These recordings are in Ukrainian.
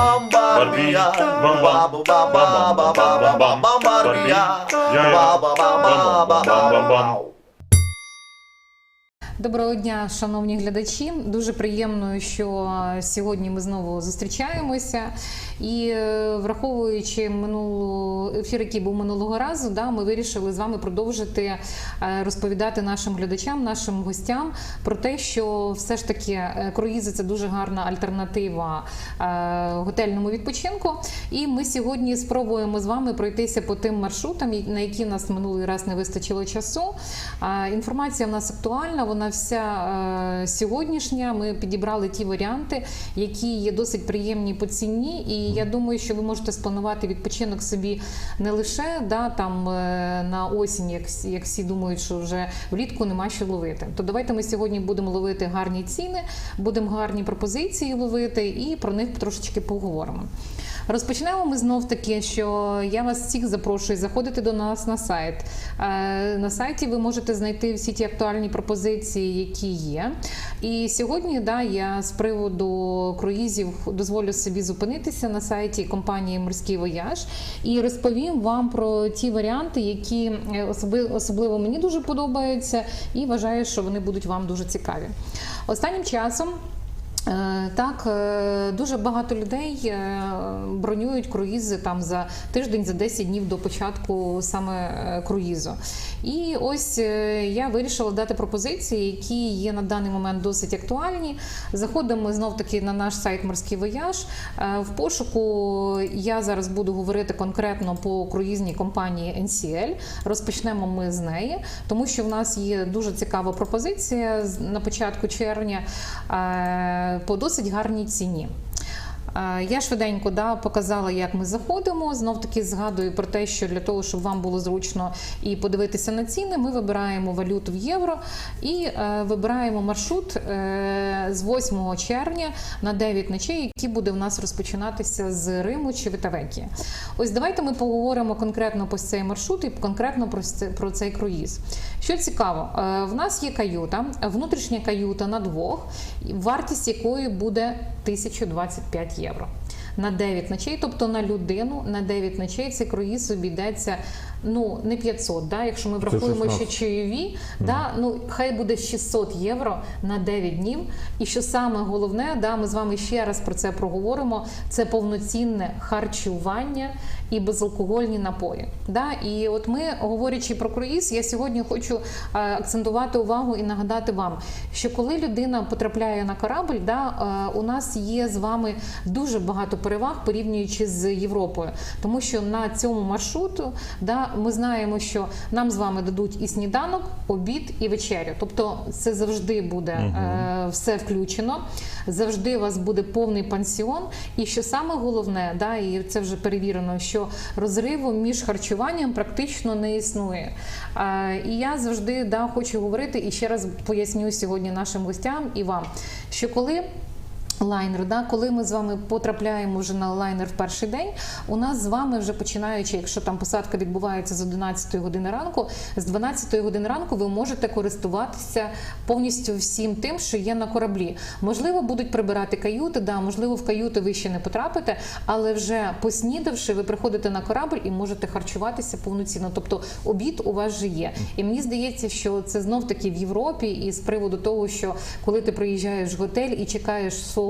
Bombardia, bombardia, bombardia, bombardia, bombardia, Доброго дня, шановні глядачі. Дуже приємно, що сьогодні ми знову зустрічаємося. І е, враховуючи минулу ефір, який був минулого разу, да, ми вирішили з вами продовжити е, розповідати нашим глядачам, нашим гостям про те, що все ж таки е, круїзи це дуже гарна альтернатива готельному відпочинку. І ми сьогодні спробуємо з вами пройтися по тим маршрутам, на які нас минулий раз не вистачило часу. Інформація в нас актуальна, вона вся е, сьогоднішня. Ми підібрали ті варіанти, які є досить приємні по ціні. І я думаю, що ви можете спланувати відпочинок собі не лише да, там, е, на осінь, як, всі- як всі думають, що вже влітку нема що ловити. То давайте ми сьогодні будемо ловити гарні ціни, будемо гарні пропозиції ловити і про них трошечки поговоримо. Розпочнемо ми знов таки, що я вас всіх запрошую заходити до нас на сайт. Е, На сайті ви можете знайти всі ті актуальні пропозиції, які є. І сьогодні да, я з приводу круїзів дозволю собі зупинитися на сайті компанії Морський вояж і розповім вам про ті варіанти, які е, особливо мені дуже подобаються, і вважаю, що вони будуть вам дуже цікаві. Останнім часом. Е, Так, е, дуже багато людей е, бронюють круїзи там за тиждень, за 10 днів до початку саме круїзу. І ось я вирішила дати пропозиції, які є на даний момент досить актуальні. Заходимо знов таки на наш сайт Морський вояж. В пошуку я зараз буду говорити конкретно по круїзній компанії NCL. Розпочнемо ми з неї, тому що в нас є дуже цікава пропозиція на початку червня по досить гарній ціні. Е, Я швиденько да, показала, як ми заходимо. Знов таки згадую про те, що для того, щоб вам було зручно і подивитися на ціни, ми вибираємо валюту в євро і е, вибираємо маршрут е, з 8 червня на 9 ночей, який буде в нас розпочинатися з Риму чи Витавекія. Ось давайте ми поговоримо конкретно про цей маршрут і конкретно про це- про цей круїз. Що цікаво, е, в нас є каюта, внутрішня каюта на двох, вартість якої буде 1025 євро. На 9 ночей, тобто на людину на 9 ночей цей круїз обійдеться ну не 500, да, якщо ми врахуємо ще 16. чайові, да, ну хай буде 600 євро на 9 днів. І що саме головне, да, ми з вами ще раз про це проговоримо. Це повноцінне харчування і безалкогольні напої. Да? І от ми, говорячи про круїз, я сьогодні хочу е, акцентувати увагу і нагадати вам, що коли людина потрапляє на корабль, да, е, у нас є з вами дуже багато переваг порівнюючи з Європою, тому що на цьому маршруту да, ми знаємо, що нам з вами дадуть і сніданок, обід і вечерю. Тобто це завжди буде е, все включено, завжди у вас буде повний пансіон. І що саме головне, да, і це вже перевірено, що розриву між харчуванням практично не існує. Е, і я завжди да, хочу говорити і ще раз поясню сьогодні нашим гостям і вам, що коли Лайнер, да, коли ми з вами потрапляємо вже на лайнер в перший день, у нас з вами вже починаючи, якщо там посадка відбувається з 11 години ранку, з 12 години ранку ви можете користуватися повністю всім тим, що є на кораблі. Можливо, будуть прибирати каюти, да, можливо, в каюти ви ще не потрапите, але вже поснідавши, ви приходите на корабль і можете харчуватися повноцінно. Тобто обід у вас вже є. І мені здається, що це знов таки в Європі, і з приводу того, що коли ти приїжджаєш в готель і чекаєш свого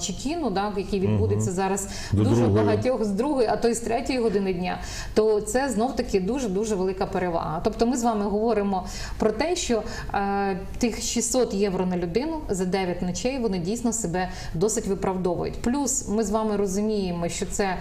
чекіну, да, який відбудеться зараз До дуже другої. багатьох з другої, а то й з третьої години дня, то це знов таки дуже дуже велика перевага. Тобто, ми з вами говоримо про те, що е, тих 600 євро на людину за 9 ночей вони дійсно себе досить виправдовують. Плюс ми з вами розуміємо, що це е,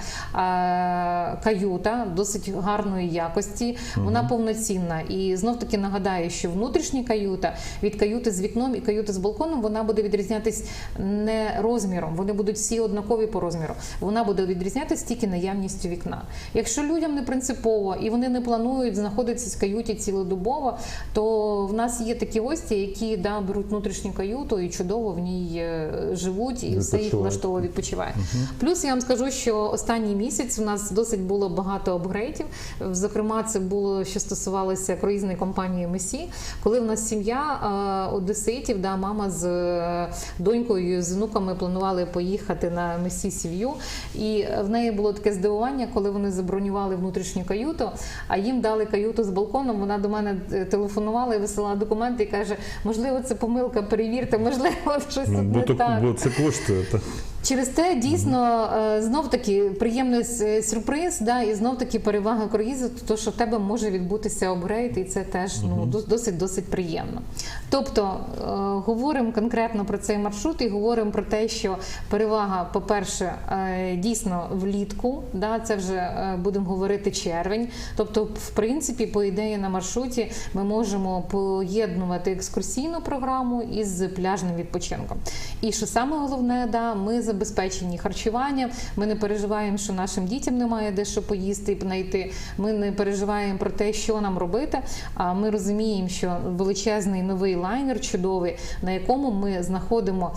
каюта досить гарної якості, вона повноцінна. І знов таки нагадаю, що внутрішня каюта від каюти з вікном і каюти з балконом вона буде відрізнятись не розміром, вони будуть всі однакові по розміру. Вона буде відрізнятися тільки наявністю вікна. Якщо людям не принципово і вони не планують знаходитися в каюті цілодобово, то в нас є такі гості, які да, беруть внутрішню каюту і чудово в ній е, живуть, і все їх влаштовує відпочиває. Плюс я вам скажу, що останній місяць у нас досить було багато апгрейдів. Зокрема, це було що стосувалося круїзної компанії Месі, коли в нас сім'я е, одеситів, да, мама з е, донькою з внуком роком ми планували поїхати на Месісів'ю, і в неї було таке здивування, коли вони забронювали внутрішню каюту, а їм дали каюту з балконом. Вона до мене е, телефонувала і висилала документи і каже: можливо, це помилка, перевірте, можливо, щось Ну, тут бо, не так. бо це коштує. Через те дійсно знов таки приємний сюрприз, да, і знов таки перевага круїзу, то що в тебе може відбутися апгрейд, і це теж ну досить досить приємно. Тобто е, говоримо конкретно про цей маршрут і говоримо про те, що перевага, по-перше, е, дійсно влітку, да, це вже е, будемо говорити червень. Тобто, в принципі, по ідеї на маршруті ми можемо поєднувати екскурсійну програму із пляжним відпочинком. І що саме головне, да, ми забезпечені харчуванням. Ми не переживаємо, що нашим дітям немає де що поїсти і знайти. Ми не переживаємо про те, що нам робити. А ми розуміємо, що величезний новий лайнер чудовий, на якому ми знаходимо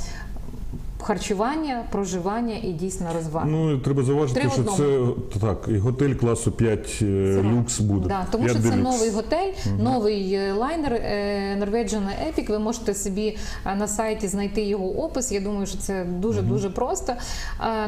харчування, проживання і дійсно розваги. Ну треба зауважити, Три що це так, і готель класу 5 е, люкс буде. Да, тому 5 що це Deluxe. новий готель, новий е, лайнер е, Norwegian Epic. Ви можете собі на сайті знайти його опис. Я думаю, що це дуже дуже просто.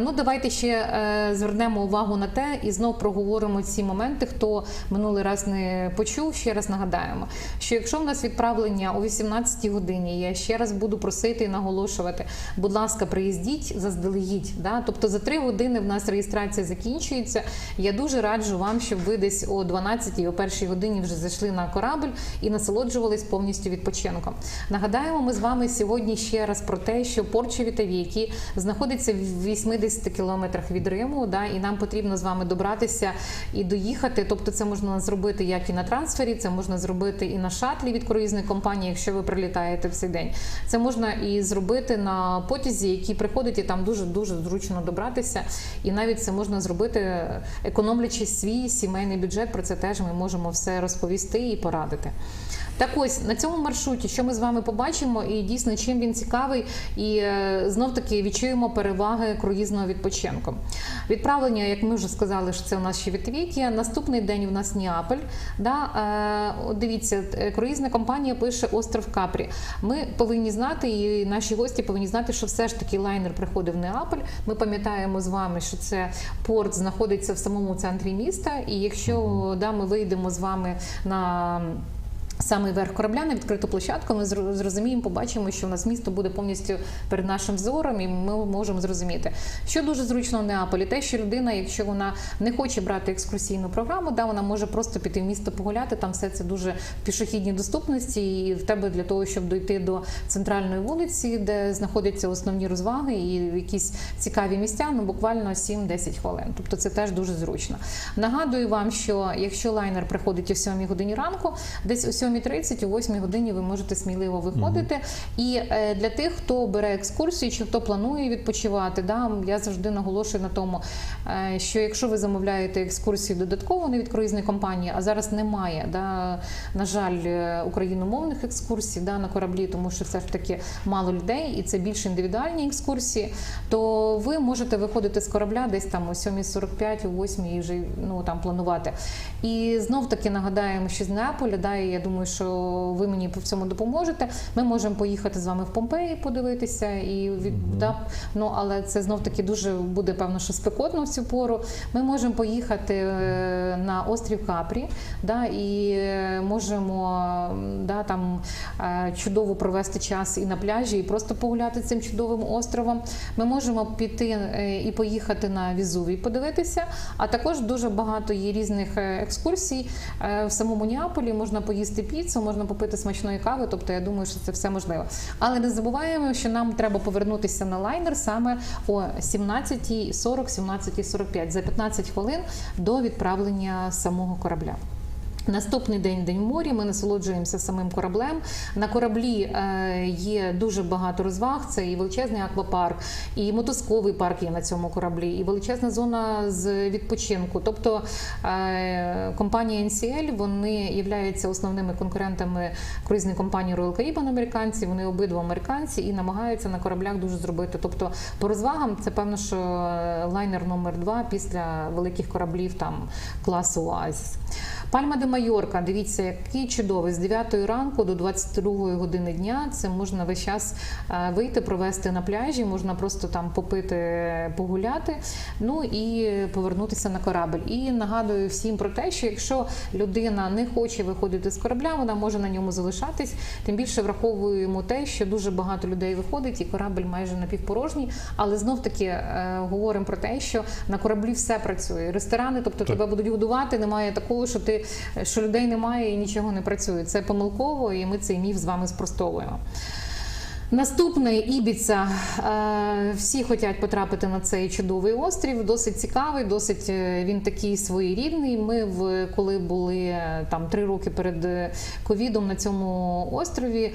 Ну давайте ще звернемо увагу на те і знов проговоримо ці моменти. Хто минулий раз не почув, ще раз нагадаємо, що якщо в нас відправлення о 18 годині, я ще раз буду просити і наголошувати, будь ласка, приїздіть заздалегідь. Да? Тобто за три години в нас реєстрація закінчується. Я дуже раджу вам, щоб ви десь о 12-й, о 1 годині вже зайшли на корабль і насолоджувались повністю відпочинком. Нагадаємо, ми з вами сьогодні ще раз про те, що порт Чевітаві, знаходиться в 80 кілометрах від Риму, да, і нам потрібно з вами добратися і доїхати. Тобто, це можна зробити як і на трансфері, це можна зробити і на шатлі від круїзної компанії, якщо ви прилітаєте в цей день. Це можна і зробити на потязі, який приходить, і там дуже дуже зручно добратися. І навіть це можна зробити, економлячи свій сімейний бюджет. Про це теж ми можемо все розповісти і порадити. Так ось на цьому маршруті, що ми з вами побачимо, і дійсно чим він цікавий, і е, знов таки відчуємо переваги круїзного відпочинку. Відправлення, як ми вже сказали, що це у нас ще Вітвікія. Наступний день у нас Неаполь. Да? Е, дивіться, е, круїзна компанія пише остров Капрі. Ми повинні знати, і наші гості повинні знати, що все ж таки лайнер приходив в Неаполь. Ми пам'ятаємо з вами, що це порт знаходиться в самому центрі міста. І якщо да, ми вийдемо з вами на Самий верх корабля на відкриту площадку. Ми зрозуміємо, побачимо, що у нас місто буде повністю перед нашим взором, і ми можемо зрозуміти, що дуже зручно в Неаполі. Те, що людина, якщо вона не хоче брати екскурсійну програму, да вона може просто піти в місто погуляти. Там все це дуже в пішохідній доступності, і в тебе для того, щоб дойти до центральної вулиці, де знаходяться основні розваги і якісь цікаві місця, ну буквально 7-10 хвилин. Тобто це теж дуже зручно. Нагадую вам, що якщо лайнер приходить о 7 годині ранку, десь о 7.30, о 8 годині ви можете сміливо виходити. І е, для тих, хто бере екскурсію чи хто планує відпочивати, да, я завжди наголошую на тому, е, що якщо ви замовляєте екскурсію додатково не від круїзної компанії, а зараз немає, да, на жаль, е, україномовних екскурсій да, на кораблі, тому що все ж таки мало людей, і це більш індивідуальні екскурсії, то ви можете виходити з корабля десь там о 7.45, о 8 і вже ну, там планувати. І знов таки нагадаємо, що з Неаполя, да, і я думаю, що ви мені по цьому допоможете. Ми можемо поїхати з вами в Помпеї, подивитися, і від да, ну але це знов таки дуже буде певно, що спекотно в цю пору. Ми можемо поїхати е, на острів Капрі, да, і е, можемо да, там е, чудово провести час і на пляжі, і просто погуляти цим чудовим островом. Ми можемо піти і поїхати на Візувій, подивитися. А також дуже багато є різних екскурсій в самому Неаполі. Можна поїсти піцу, можна попити смачної кави. Тобто, я думаю, що це все можливо. Але не забуваємо, що нам треба повернутися на лайнер саме о 17.40, 17.45 за 15 хвилин до відправлення самого корабля. Наступний день день в морі. Ми насолоджуємося самим кораблем. На кораблі е, є дуже багато розваг. Це і величезний аквапарк, і мотузковий парк є на цьому кораблі, і величезна зона з відпочинку. Тобто е, компанія NCL, вони являються основними конкурентами круїзної компанії Royal Caribbean американці. Вони обидва американці і намагаються на кораблях дуже зробити. Тобто, по розвагам це певно, що лайнер номер 2 після великих кораблів там класу Оазіс. Пальма де Майорка, дивіться, який чудовий з 9 ранку до 22 години дня. Це можна весь час е, вийти, провести на пляжі, можна просто там попити, погуляти, ну і повернутися на корабль. І нагадую всім про те, що якщо людина не хоче виходити з корабля, вона може на ньому залишатись. Тим більше враховуємо те, що дуже багато людей виходить, і корабль майже напівпорожній. Але знов таки е, говоримо про те, що на кораблі все працює. Ресторани, тобто тебе будуть годувати. Немає такого, що ти що людей немає і нічого не працює. Це помилково, і ми цей міф з вами спростовуємо. Наступний Ібіца. Е, Всі хочуть потрапити на цей чудовий острів. Досить цікавий, досить е, він такий своєрідний. Ми в коли були е, там три роки перед ковідом на цьому острові,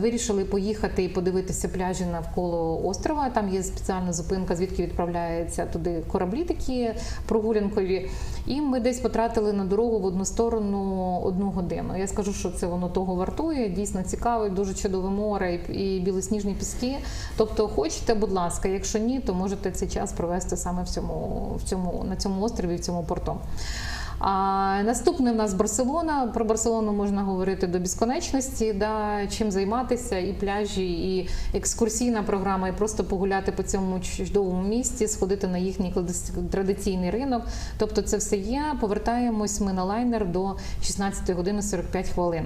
вирішили поїхати і подивитися пляжі навколо острова. Там є спеціальна зупинка, звідки відправляються туди кораблі такі прогулянкові. І ми десь потратили на дорогу в одну сторону одну годину. Я скажу, що це воно того вартує. Дійсно цікаве, дуже чудове море і і білосніжні піски. Тобто, хочете, будь ласка, якщо ні, то можете цей час провести саме в цьому, в цьому на цьому острові, в цьому порту. А наступний в нас Барселона. Про Барселону можна говорити до безконечності. Да, чим займатися, і пляжі, і екскурсійна програма, і просто погуляти по цьому чудовому місці, сходити на їхній традиційний ринок. Тобто, це все є. Повертаємось ми на лайнер до 16 години 45 хвилин.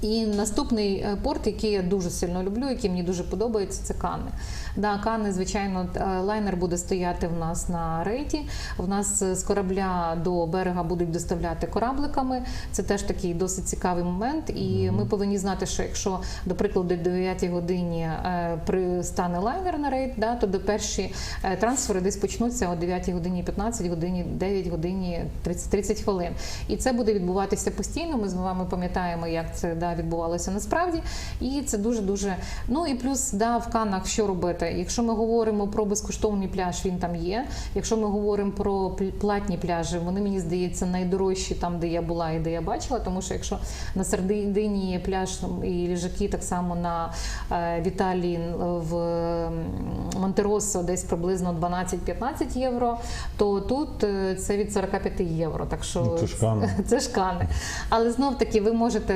І наступний е, порт, який я дуже сильно люблю, який мені дуже подобається, це Канни. Да, Канни, звичайно, е, лайнер буде стояти в нас на рейті. В нас е, з корабля до берега будуть доставляти корабликами. Це теж такий досить цікавий момент. І ми повинні знати, що якщо, до прикладу, до 9 годині пристане лайнер на рейд, да, то до перші трансфери десь почнуться о 9 годині 15 годині, 9 годині 30, 30 хвилин. І це буде відбуватися постійно. Ми з вами пам'ятаємо, як це да, відбувалося насправді. І це дуже дуже. Ну і плюс да, в Каннах що робити? Якщо ми говоримо про безкоштовний пляж, він там є. Якщо ми говоримо про платні пляжі, вони мені здається найдорожчі там, де я була і де я бачила. Тому що якщо на Сардині є пляж і ліжаки так само на е, в Італії в м, Монтероссо десь приблизно 12-15 євро, то тут е, це від 45 євро. Так що Ну, це ж Канни. це ж Канни. Але знов таки ви можете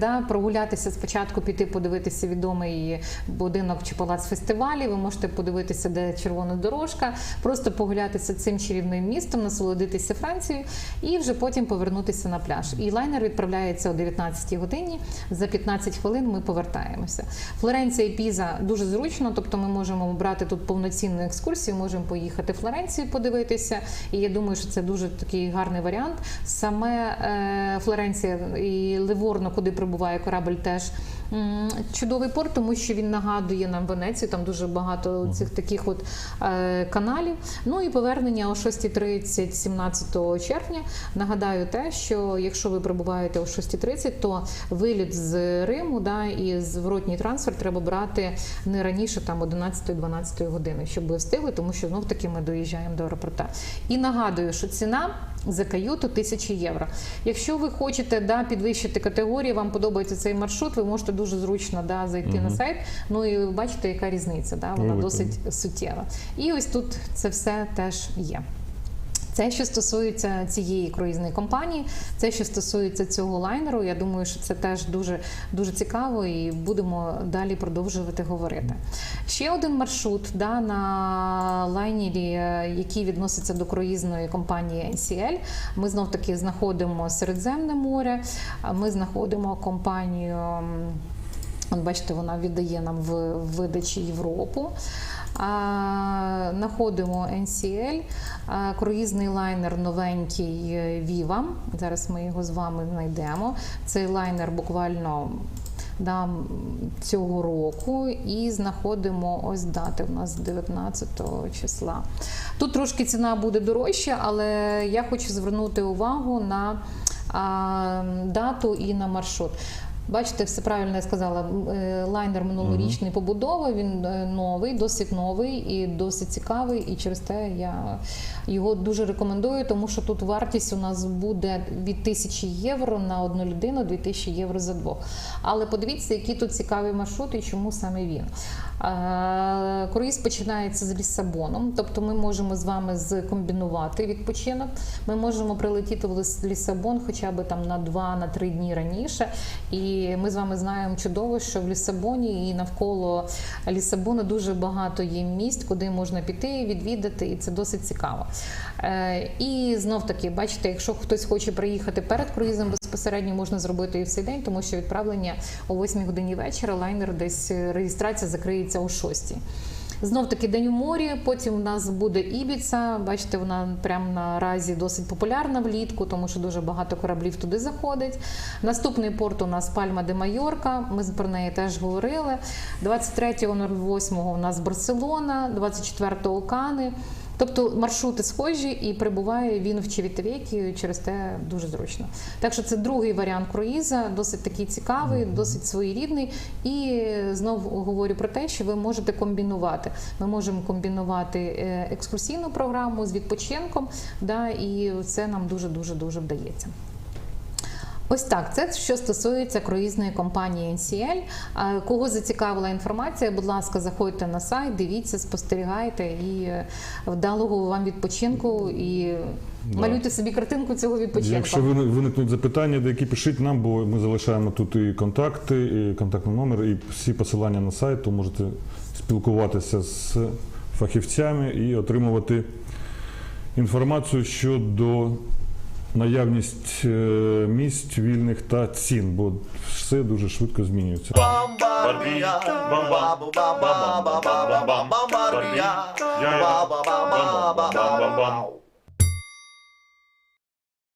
да, прогулятися спочатку, піти подивитися відомий будинок чи палац фестивалі. Ви можете подивитися, де червона дорожка, просто погулятися цим чарівним містом, насолодитися Францією і вже потім повернутися на пляж. І лайнер відправляється о 19-й годині. За 15 хвилин ми повертаємося. Флоренція і Піза дуже зручно, тобто ми можемо брати тут повноцінну екскурсію, можемо поїхати в Флоренцію подивитися. І я думаю, що це дуже такий гарний варіант. Саме е, Флоренція і Ливорно, куди прибуває корабль, теж чудовий порт, тому що він нагадує нам Венецію. Там дуже багато цих таких от е, каналів. Ну і повернення о 6.30 17 червня. Нагадаю те, що якщо ви прибуваєте о 6.30, то виліт з Риму да, і зворотній трансфер треба брати не раніше там 11-12 години, щоб ви встигли, тому що знов таки ми доїжджаємо до аеропорта. І нагадую, що ціна за каюту 1000 євро. Якщо ви хочете да, підвищити категорії, вам подобається цей маршрут, ви можете дуже зручно да, зайти на сайт. Ну і ви бачите, яка різниця. Да? Вона ну, досить суттєва. І ось тут це все теж є. Це що стосується цієї круїзної компанії, це що стосується цього лайнеру. Я думаю, що це теж дуже дуже цікаво, і будемо далі продовжувати говорити. Ще один маршрут да, на лайнері, е, який відноситься до круїзної компанії NCL. Ми знов таки знаходимо Середземне море. Ми знаходимо компанію. От бачите, вона віддає нам в видачі Європу. А, Находимо NCL, круїзний лайнер новенький е, Viva. Зараз ми його з вами знайдемо. Цей лайнер буквально да, цього року і знаходимо ось дати у нас 19 числа. Тут трошки ціна буде дорожча, але я хочу звернути увагу на дату і на маршрут. Бачите, все правильно я сказала. е, Лайнер минулорічний побудови. Він е, новий, досить новий і досить цікавий. І через те я його дуже рекомендую, тому що тут вартість у нас буде від 1000 євро на одну людину, 2000 євро за двох. Але подивіться, які тут цікаві маршрути і чому саме він. Круїз починається з Лісабоном, тобто ми можемо з вами скомбінувати відпочинок. Ми можемо прилетіти в Ліс- Лісабон хоча б там на 2-3 дні раніше. І ми з вами знаємо чудово, що в Лісабоні і навколо Лісабону дуже багато є місць, куди можна піти, відвідати, і це досить цікаво. Е, І знов таки, бачите, якщо хтось хоче приїхати перед круїзом, безпосередньо можна зробити і в цей день, тому що відправлення о 8 годині вечора, лайнер десь е, реєстрація закриється о 6. Знов таки день у морі. Потім у нас буде Ібіца. Бачите, вона прямо наразі досить популярна влітку, тому що дуже багато кораблів туди заходить. Наступний порт у нас Пальма де Майорка. Ми про неї теж говорили. 23.08 у нас Барселона, 24-го Кани. Тобто маршрути схожі і прибуває він в Чевітовєкі, через те дуже зручно. Так що це другий варіант круїза, досить такий цікавий, досить своєрідний. І знову говорю про те, що ви можете комбінувати. Ми можемо комбінувати е, екскурсійну програму з відпочинком, да, і це нам дуже дуже дуже вдається. Ось так, це що стосується круїзної компанії NCL. Кого зацікавила інформація, будь ласка, заходьте на сайт, дивіться, спостерігайте і е, вдалого вам відпочинку і Да. малюйте собі картинку цього відпочинку. Якщо вини- виникнуть запитання, деякі пишіть нам, бо ми залишаємо тут і контакти, і контактний номер, і всі посилання на сайт, то можете спілкуватися з фахівцями і отримувати інформацію щодо наявність е, місць вільних та цін, бо все дуже швидко змінюється. Barbia,